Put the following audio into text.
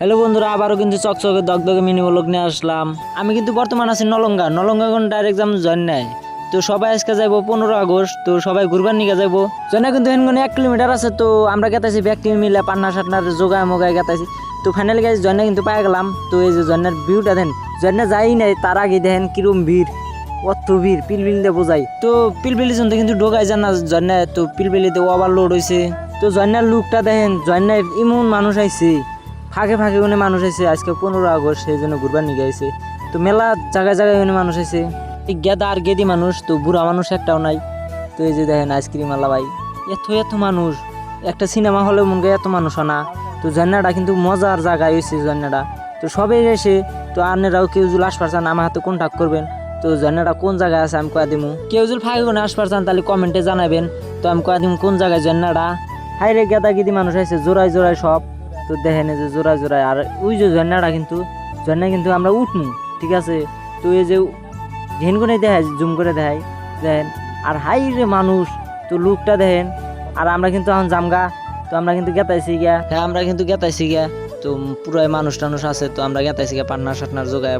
Hello বন্ধুরা, আবারও কিন্তু চকচকে দগদগে মিনি ব্লগ নিয়ে আসলাম। আমি কিন্তু বর্তমান আছি নলঙ্গা। নলঙ্গা এখন ডাইরেক্ট এক্সাম জয়েন নেয় তো সবাই আজকে যাব পনেরো আগস্ট, তো সবাই ঘুরবার নিয়ে যাব জয়না কিন্তু হেনগনে এক কিলোমিটার আছে, তো আমরা গেতাছি ব্যক্তি মিলে পান্না সাটনার যোগায় মোগায় গেতাছি তো ফাইনালি গেছি জয়না কিন্তু পাই গেলাম। তো এই যে জয়নার ভিউটা দেন জয়না যাই নাই, তার আগে দেখেন কিরম ভিড় অত ভিড় পিলবিল দিয়ে বোঝাই। তো পিলবিলি শুনতে কিন্তু ঢোকাই যান না জয়না তো পিলবিলিতে ওভারলোড হয়েছে তো জয়নার লুকটা দেখেন জয়নার ইমন মানুষ আইছে। ফাঁকে ফাঁকে ওখানে মানুষ আছে আজকে পনেরো আগস্ট, সেই জন্য ঘুরবার নিয়ে গেছে তো মেলা জায়গায় জায়গায় ওখানে মানুষ আছে গেদা আর গেদি মানুষ, তো বুড়া মানুষ একটাও নাই। তো এই যে দেখেন, আইসক্রিম আল্লাহ ভাই, এত এত মানুষ। একটা সিনেমা হলে মন এত মানুষ না। তো ঝর্ণাটা কিন্তু মজার জায়গায় হয়েছে ঝর্ণাটা। তো সবাই এসে, তো আপনারাও কেউ যদি আসবার চান, আমার হাতে কন্ট্যাক্ট করবেন। তো ঝর্ণাটা কোন জায়গায় আছে আমি কয়া দিমু। কেউ যদি ফাঁকে কোনো আসবার চান, তাহলে কমেন্টে জানাবেন। তো আমি কয়া দিমু কোন জায়গায় ঝর্ণাটা। হাই রে গেদা গেদি মানুষ আছে জোড়ায় জোড়ায় সব। তো দেখেন যে জোড়া জোড়ায়, আর ওই যে ঝর্ণাটা কিন্তু, ঝর্ণা কিন্তু আমরা উঠনি ঠিক আছে? তো এই যে ঘেন করে দেখায় জুম করে দেখায় দেখেন? আর হাই রে মানুষ, তো লুকটা দেখেন? আর আমরা কিন্তু এখন জামগা, তো আমরা কিন্তু গেতাইছি গিয়া। হ্যাঁ আমরা কিন্তু গেতাইছি গিয়া, তো পুরাই মানুষ টানুষ আছে, তো আমরা গেতাইছি গিয়া পান্না সাটনার জোগায়